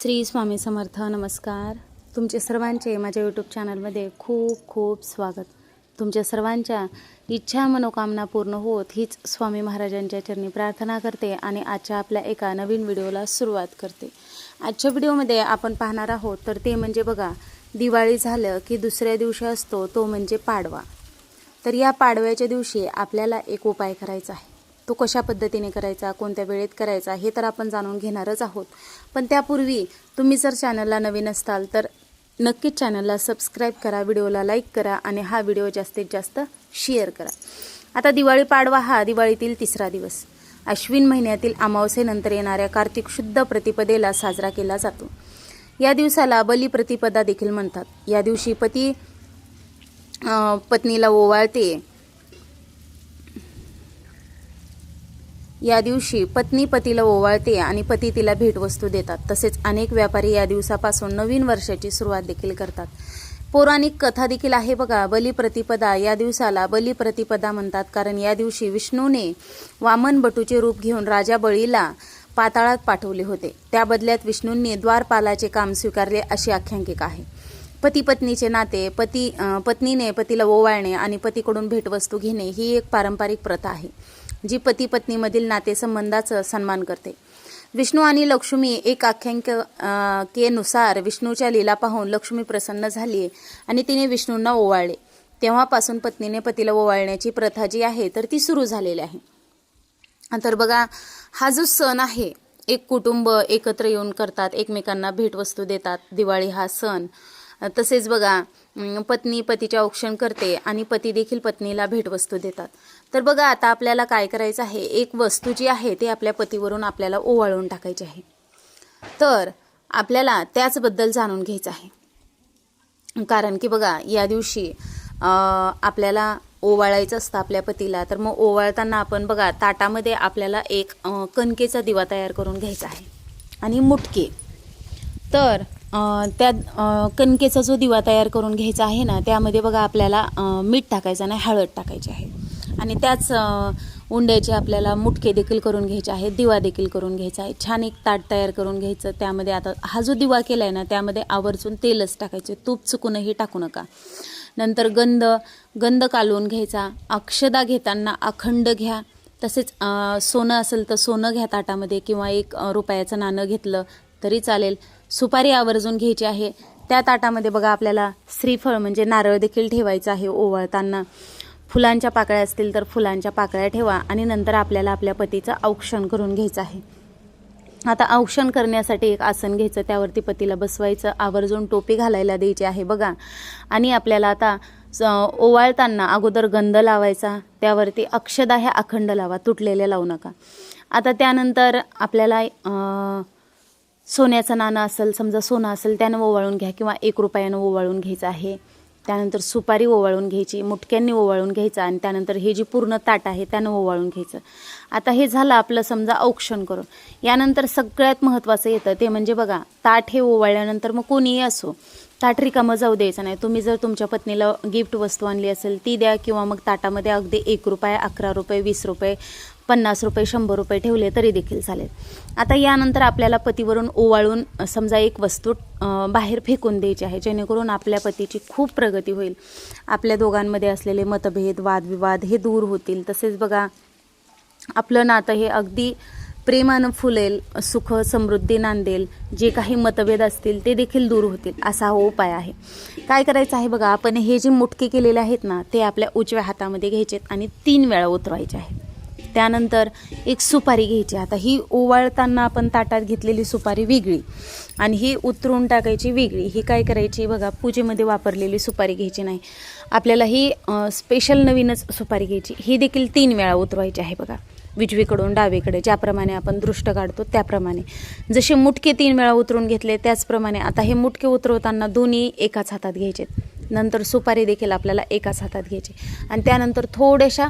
श्री स्वामी समर्थ नमस्कार. तुमचे सर्वांचे माझ्या यूट्यूब चॅनलमध्ये खूप खूप स्वागत. तुमच्या सर्वांच्या इच्छा मनोकामना पूर्ण होत हीच स्वामी महाराजांच्या चरणी प्रार्थना करते आणि आजच्या आपल्या एका नवीन व्हिडिओला सुरुवात करते. आजच्या व्हिडिओमध्ये आपण पाहणार आहोत तर ते म्हणजे बघा दिवाळी झालं की दुसऱ्या दिवशी असतो तो म्हणजे पाडवा. तर या पाडव्याच्या दिवशी आपल्याला एक उपाय करायचा आहे. तो कशा पद्धतीने करायचा कोणत्या वेळेत करायचा हे तर आपण जाणून घेणारच आहोत. पण त्यापूर्वी तुम्ही जर चॅनलला नवीन असताल तर नक्कीच चॅनलला सबस्क्राईब करा व्हिडिओला लाईक करा आणि हा व्हिडिओ जास्तीत जास्त शेअर करा. आता दिवाळी पाडवा हा दिवाळीतील तिसरा दिवस. अश्विन महिन्यातील अमावस्येनंतर येणाऱ्या कार्तिक शुद्ध प्रतिपदेला साजरा केला जातो. या दिवसाला बलिप्रतिपदा देखील म्हणतात. या दिवशी पती पत्नीला ओवाळते या दिवशी पत्नी पतीला ओवाळते आणि पती तिला भेटवस्तू देतात. तसेच अनेक व्यापारी या दिवसापासून नवीन वर्षाची सुरुवात देखील करतात. पौराणिक कथा देखील आहे बघा. बलिप्रतिपदा या दिवसाला बलिप्रतिपदा म्हणतात. कारण या दिवशी विष्णूने वामन बटूचे रूप घेऊन राजा बळीला पाताळात पाठवले होते. त्या बदल्यात विष्णूंनी द्वारपालाचे काम स्वीकारले अशी आख्यांकिका आहे. पती पत्नीचे नाते पती पत्नीने पतीला ओवाळणे आणि पतीकडून भेटवस्तू घेणे ही एक पारंपरिक प्रथा आहे जी पती पत्नीमधील नातेसंबंधाचं सन्मान करते. विष्णू आणि लक्ष्मी एक आख्यायिकेनुसार विष्णूच्या लीला पाहून लक्ष्मी प्रसन्न झाली आणि तिने विष्णूंना ओवाळले. तेव्हापासून पत्नीने पतीला ओवाळण्याची प्रथा जी आहे तर ती सुरू झालेली आहे. तर बघा हा जो सण आहे एक कुटुंब एकत्र येऊन करतात एकमेकांना भेटवस्तू देतात दिवाळी हा सण तसेच बघा पत्नी पतीचे औक्षण करते आणि पती देखील पत्नीला भेटवस्तू देतात. तर बघा आता आपल्याला काय करायचं आहे? एक वस्तू जी आहे ती आपल्या पतीवरून आपल्याला ओवाळून टाकायची आहे. तर आपल्याला त्याचबद्दल जाणून घ्यायचं आहे. कारण की बघा या दिवशी आपल्याला ओवाळायचं असतं आपल्या पतीला तर मग ओवाळताना आपण बघा ताटामध्ये आपल्याला एक कणकेचा दिवा तयार करून घ्यायचा आहे. आणि मुटके. तर त्या कणकेचा जो दिवा तयार करून घ्यायचा आहे ना त्यामध्ये बघा आपल्याला मीठ टाकायचं नाही हळद टाकायची आहे. आणि त्याच उंड्याचे आपल्याला मुटके देखील करून घ्यायचे आहेत दिवा देखील करून घ्यायचा आहे. छान एक ताट तयार करून घ्यायचं. त्यामध्ये आता हा जो दिवा केला आहे ना त्यामध्ये आवर्जून तेलच टाकायचे. तूप चुकूनही टाकू नका. नंतर गंध गंध कालवून घ्यायचा. अक्षदा घेताना अखंड घ्या. तसेच सोनं असेल तर सोनं घ्या ताटामध्ये किंवा एक रुपयाचं नाणं घेतलं तरी चालेल. सुपारी आवर्जून घ्यायची आहे. त्या ताटामध्ये बघा आपल्याला श्रीफळ म्हणजे नारळ देखील ठेवायचं आहे ओवाळताना. फुलांच्या पाकळ्या असतील तर फुलांच्या पाकळ्या ठेवा आणि नंतर आपल्याला आपल्या पतीचं औक्षण करून घ्यायचं आहे. आता औक्षण करण्यासाठी एक आसन घ्यायचं त्यावरती पतीला बसवायचं आवर्जून टोपी घालायला द्यायची आहे बघा. आणि आपल्याला आता स- ओवाळताना अगोदर गंध लावायचा त्यावरती अक्षदा ह्या अखंड लावा तुटलेल्या लावू नका. आता त्यानंतर आपल्याला सोन्याचं नाणं असेल समजा सोनं असेल त्यानं ओवाळून घ्या किंवा एक रुपयानं ओवाळून घ्यायचं आहे. त्यानंतर सुपारी ओवाळून घ्यायची मुटक्यांनी ओवाळून घ्यायचं आणि त्यानंतर हे जी पूर्ण ताट आहे त्यानं ओवाळून घ्यायचं. आता हे झालं आपलं समजा औक्षण करून. यानंतर सगळ्यात महत्त्वाचं येतं ते म्हणजे बघा ताट हे ओवाळल्यानंतर मग कोणीही असो. ताट रिकामं जाऊ द्यायचं नाही. तुम्ही जर तुमच्या पत्नीला गिफ्ट वस्तू आणली असेल ती द्या किंवा मग ताटामध्ये अगदी एक रुपये अकरा रुपये वीस रुपये पन्नास रुपये शंभर रुपये ठेवले तरी देखील चालेल. आता यानंतर आपल्याला पतीवरून ओवाळून समजा एक वस्तू बाहेर फेकून द्यायची आहे जेणेकरून आपल्या पतीची खूप प्रगती होईल. आपल्या दोघांमध्ये असलेले मतभेद वादविवाद हे दूर होतील. तसेच बघा आपलं नातं हे अगदी प्रेमानं फुलेल सुख समृद्धी नांदेल जे काही मतभेद असतील ते देखील दूर होतील असा हा उपाय आहे. काय करायचं आहे बघा आपण हे जे मुटके केलेले आहेत ना ते आपल्या उजव्या हातामध्ये घ्यायचेत आणि तीन वेळा उतरवायचे आहेत. त्यानंतर एक सुपारी घ्यायची. आता ही ओवाळताना आपण ताटात घेतलेली सुपारी वेगळी आणि ही उतरून टाकायची वेगळी. ही काय करायची बघा पूजेमध्ये वापरलेली सुपारी घ्यायची नाही. आपल्याला ही स्पेशल नवीनच सुपारी घ्यायची. ही देखील तीन वेळा उतरवायची आहे बघा. उजवीकडून डावीकडे ज्याप्रमाणे आपण दृष्ट काढतो त्याप्रमाणे. जसे मुटके तीन वेळा उतरून घेतले त्याचप्रमाणे आता हे मुटके उतरवताना दोन्ही एकाच हातात घ्यायचे. नंतर सुपारी देखील आपल्याला एकाच हातात घ्यायची. आणि त्यानंतर थोड्याशा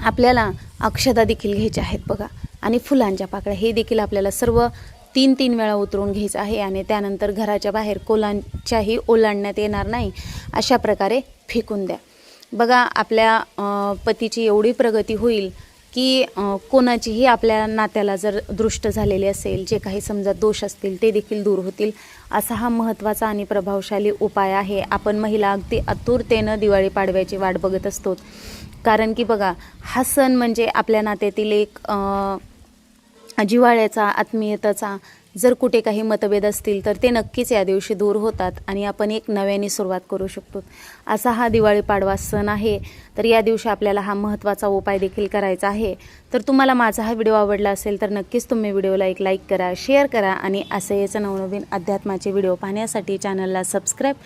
आपल्याला अक्षता देखील घ्यायच्या आहेत बघा. आणि फुलांच्या पाकळ्या हे देखील आपल्याला सर्व तीन तीन वेळा उतरून घ्यायचं आहे. आणि त्यानंतर घराच्या बाहेर कोलांच्याही ओलांडण्यात येणार नाही अशा प्रकारे फेकून द्या. बघा आपल्या पतीची एवढी प्रगती होईल की कोणाचीही आपल्या नात्याला जर दृष्ट झालेली असेल जे काही समजा दोष असतील ते देखील दूर होतील असा हा महत्त्वाचा आणि प्रभावशाली उपाय आहे. आपण महिला अगदी आतुरतेनं दिवाळी पाडव्याची वाट बघत असतो. कारण की बघा हा सण म्हणजे आपल्या नात्यातील एक जिवाळ्याचा जिव्हाळ्याचा आत्मीयतेचा जर कुठे काही मतभेद असतील तर ते नक्कीच या दिवशी दूर होतात आणि आपण एक नव्याने सुरुवात करू शकतो. असा हा दिवाळी पाडवा सण आहे तर या दिवशी आपल्याला हा महत्त्वाचा उपाय देखील करायचा आहे. तर तुम्हाला माझा हा व्हिडिओ आवडला असेल तर नक्कीच तुम्ही व्हिडिओला एक लाईक करा शेअर करा आणि असे याचं नवनवीन अध्यात्माचे व्हिडिओ पाहण्यासाठी चॅनलला सबस्क्राईब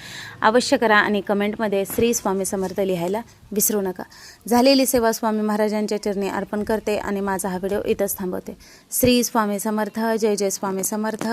अवश्य करा आणि कमेंटमध्ये श्री स्वामी समर्थ लिहायला विसरू नका. झालेली सेवा स्वामी महाराजांच्या चरणी अर्पण करते आणि माझा हा व्हिडिओ इथंच थांबवते. श्री स्वामी समर्थ जय जय स्वामी समर्थ. समर्थ.